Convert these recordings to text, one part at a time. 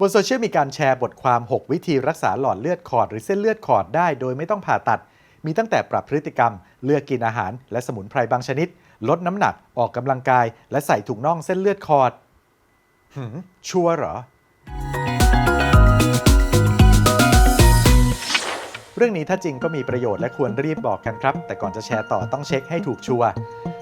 บนโซเชียลมีการแชร์บทความ 6 วิธีรักษาหลอดเลือดขอด หรือเส้นเลือดขอดได้โดยไม่ต้องผ่าตัด มีตั้งแต่ปรับพฤติกรรม เลือกกินอาหาร และสมุนไพรบางชนิด ลดน้ำหนักออกกำลังกาย และใส่ถุงน่องเส้นเลือดขอดหืมชัวร์เหรอ เรื่องนี้ถ้าจริงก็มีประโยชน์และควรรีบบอกกันครับ แต่ก่อนจะแชร์ต่อต้องเช็คให้ถูกชัวร์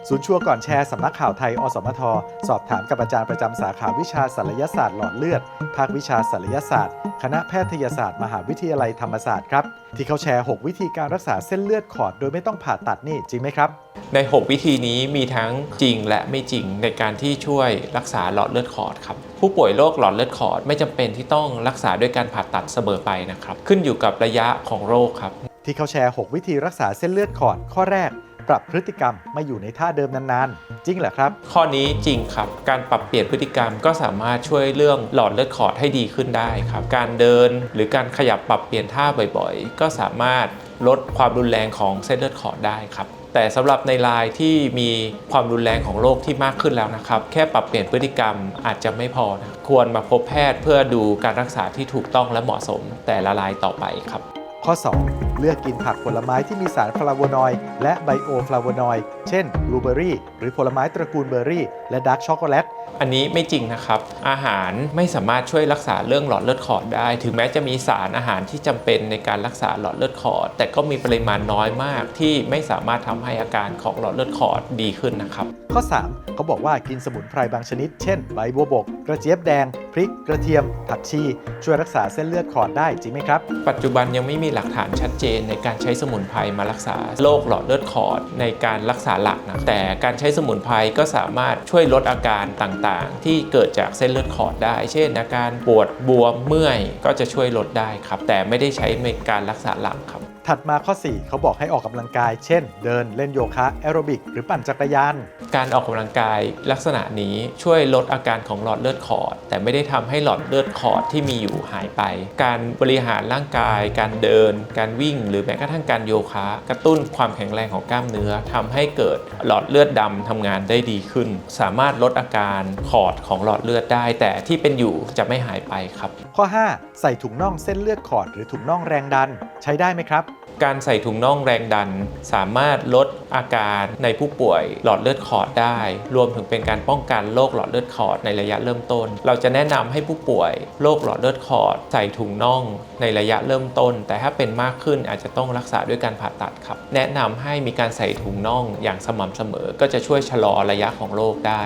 ศูนย์ชัวร์ก่อนแชร์สำนักข่าวไทย อสมท สอบถามกับอาจารย์ประจำสาขาวิชาศัลยศาสตร์หลอดเลือด ภาควิชาศัลยศาสตร์ คณะแพทยศาสตร์ มหาวิทยาลัยธรรมศาสตร์ครับ ที่เขาแชร์ 6 วิธีการรักษาเส้นเลือดขอดโดยไม่ต้องผ่าตัดนี่จริงไหมครับ ใน 6 วิธีนี้มีทั้งจริงและไม่จริงในการที่ช่วยรักษาหลอดเลือดขอดครับผู้ป่วยโรคหลอดเลือดขอดไม่จำเป็นที่ต้องรักษาด้วยการผ่าตัดเสมอไปนะครับขึ้นอยู่กับระยะของโรคครับที่เขาแชร์ 6 วิธีรักษาเส้นเลือดขอดข้อแรก ปรับพฤติกรรมไม่อยู่ในท่าเดิมนานๆ จริงเหรอครับ ข้อนี้จริงครับ การปรับเปลี่ยนพฤติกรรมก็สามารถช่วยเรื่องหลอดเลือดขอดให้ดีขึ้นได้ครับ การเดินหรือการขยับปรับเปลี่ยนท่าบ่อยๆ ก็สามารถลดความรุนแรงของเส้นเลือดขอดได้ครับแต่สำหรับในรายที่มีความรุนแรงของโรคที่มากขึ้นแล้วนะครับ แค่ปรับเปลี่ยนพฤติกรรมอาจจะไม่พอนะควรมาพบแพทย์เพื่อดูการรักษาที่ถูกต้องและเหมาะสมแต่ละรายต่อไปครับ ข้อ2เลือกกินผักผลไม้ที่มีสารฟลาโวนอยด์และไบโอฟลาโวนอยด์เช่นบลูเบอรี่ หรือผลไม้ตระกูลเบอร์รี่ และดาร์กช็อกโกแลตอันนี้ไม่จริงนะครับ อาหารไม่สามารถช่วยรักษาเรื่องหลอดเลือดขอดได้ ถึงแม้จะมีสารอาหารที่จำเป็นในการรักษาหลอดเลือดขอด แต่ก็มีปริมาณน้อยมากที่ไม่สามารถทำให้อาการของหลอดเลือดขอดดีขึ้นนะครับ ข้อ 3 เขาบอกว่ากินสมุนไพรบางชนิด เช่น ใบบัวบก กระเจี๊ยบแดง พริก กระเทียม ผักชี ช่วยรักษาเส้นเลือดขอดได้จริงไหมครับ ปัจจุบันยังไม่มีหลักฐานชัดเจนในการใช้สมุนไพรมารักษาโรคหลอดเลือดขอดในการรักษาหลักนะแต่การใช้สมุนไพรก็สามารถช่วยลดอาการต่างๆ ที่เกิดจากเส้นเลือดขอดได้ เช่น อาการปวดบวมเมื่อยก็จะช่วยลดได้ครับแต่ไม่ได้ใช้ในการรักษาหลักครับ ถัดมาข้อ 4 เขาบอกให้ออกกำลังกาย เช่น เดินเล่นโยคะแอโรบิก หรือปั่นจักรยาน การออกกำลังกายลักษณะนี้ช่วยลดอาการของหลอดเลือดขอด แต่ไม่ได้ทำให้หลอดเลือดขอดที่มีอยู่หายไป การบริหารร่างกาย การเดิน การวิ่ง หรือแม้กระทั่งการโยคะ กระตุ้นความแข็งแรงของกล้ามเนื้อทำให้เกิดหลอดเลือดดำทำงานได้ดีขึ้น สามารถลดอาการขอดของหลอดเลือดได้ แต่ที่เป็นอยู่จะไม่หายไปครับ ข้อ 5 ใส่ถุงน่องเส้นเลือดขอด หรือถุงน่องแรงดัน ใช้ได้ไหมครับ การใส่ถุงน่องแรงดัน สามารถลดอาการในผู้ป่วยหลอดเลือดขอดได้ รวมถึงเป็นการป้องกันโรคหลอดเลือดขอดในระยะเริ่มต้น เราจะแนะนำให้ผู้ป่วยโรคหลอดเลือดขอด ใส่ถุงน่องในระยะเริ่มต้น แต่ถ้าเป็นมากขึ้นอาจจะต้องรักษาด้วยการผ่าตัดครับ แนะนำให้มีการใส่ถุงน่องอย่างสม่ำเสมอ ก็จะช่วยชะลอระยะของโรคได้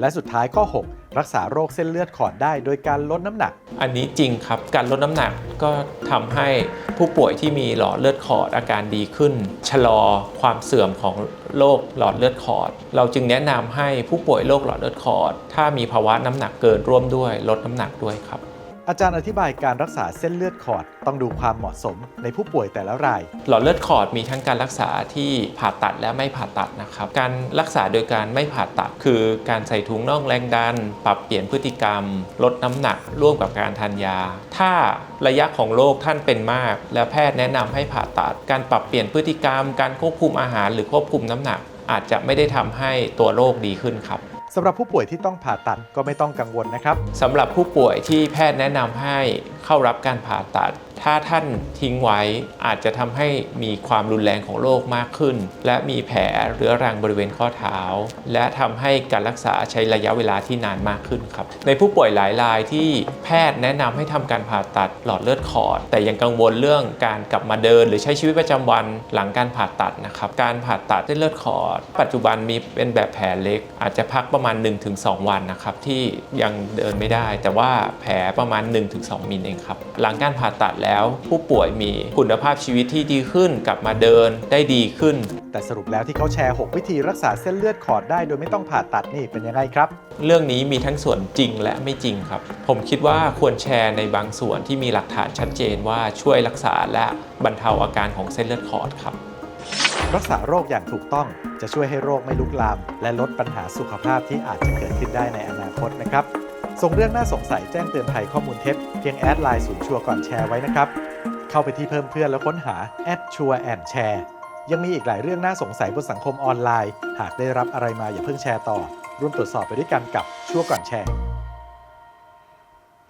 และสุดท้ายข้อ 6 รักษาโรคเส้นเลือดขอดได้โดยการลดน้ำหนัก อันนี้จริงครับ การลดน้ำหนักก็ทำให้ผู้ป่วยที่มีหลอดเลือดขอดอาการดีขึ้น ชะลอความเสื่อมของโรคหลอดเลือดขอด เราจึงแนะนำให้ผู้ป่วยโรคหลอดเลือดขอด ถ้ามีภาวะน้ำหนักเกินร่วมด้วย ลดน้ำหนักด้วยครับ อาจารย์อธิบายการรักษาเส้นเลือดขอดต้องดูความเหมาะสมในผู้ป่วยแต่ละราย หลอดเลือดขอดมีทั้งการรักษาที่ผ่าตัดและไม่ผ่าตัดนะครับ การรักษาโดยการไม่ผ่าตัด คือการใส่ถุงน่องแรงดัน ปรับเปลี่ยนพฤติกรรม ลดน้ำหนักร่วมกับการทานยา ถ้าระยะของโรคท่านเป็นมาก และแพทย์แนะนำให้ผ่าตัด การปรับเปลี่ยนพฤติกรรม การควบคุมอาหาร หรือควบคุมน้ำหนัก อาจจะไม่ได้ทำให้ตัวโรคดีขึ้นครับ สำหรับผู้ป่วยที่ต้องผ่าตัดก็ไม่ต้องกังวลนะครับสำหรับผู้ป่วยที่แพทย์แนะนำให้ เข้ารับการผ่าตัด ถ้าท่านทิ้งไว้อาจจะทำให้มีความรุนแรงของโรคมากขึ้น และมีแผลเรื้อรังบริเวณข้อเท้า และทำให้การรักษาใช้ระยะเวลาที่นานมากขึ้นครับ ในผู้ป่วยหลายรายที่แพทย์แนะนำให้ทำการผ่าตัดหลอดเลือดขอด แต่ยังกังวลเรื่องการกลับมาเดิน หรือใช้ชีวิตประจำวันหลังการผ่าตัดนะครับ การผ่าตัดเส้นเลือดขอด ปัจจุบันมีเป็นแบบแผลเล็ก อาจจะพักประมาณ 1-2 วันนะครับที่ยังเดินไม่ได้ แต่ว่าแผลประมาณ 1-2มิลเองครับ หลังการผ่าตัดแล้วผู้ป่วยมีคุณภาพชีวิตที่ดีขึ้น กลับมาเดินได้ดีขึ้น แต่สรุปแล้วที่เขาแชร์ 6 วิธีรักษาเส้นเลือดขอดได้ โดยไม่ต้องผ่าตัดนี่เป็นยังไงครับ เรื่องนี้มีทั้งส่วนจริงและไม่จริงครับ ผมคิดว่าควรแชร์ในบางส่วนที่มีหลักฐานชัดเจนว่าช่วยรักษาและบรรเทาอาการของเส้นเลือดขอดครับรักษาโรคอย่างถูกต้องจะช่วยให้โรคไม่ลุกลาม และลดปัญหาสุขภาพที่อาจจะเกิดขึ้นได้ในอนาคตนะครับ ส่งเรื่องน่าสงสัยแจ้งเตือนภัยข้อมูลเท็จเพียงแอดไลน์ศูนย์ชัวร์ก่อนแชร์ไว้นะครับ เข้าไปที่เพิ่มเพื่อนแล้วค้นหาแอดชัวร์แอนแชร์ยังมีอีกหลายเรื่องน่าสงสัยบนสังคมออนไลน์ หากได้รับอะไรมาอย่าเพิ่งแชร์ต่อ ร่วมตรวจสอบไปด้วยกันกับชัวร์ก่อนแชร์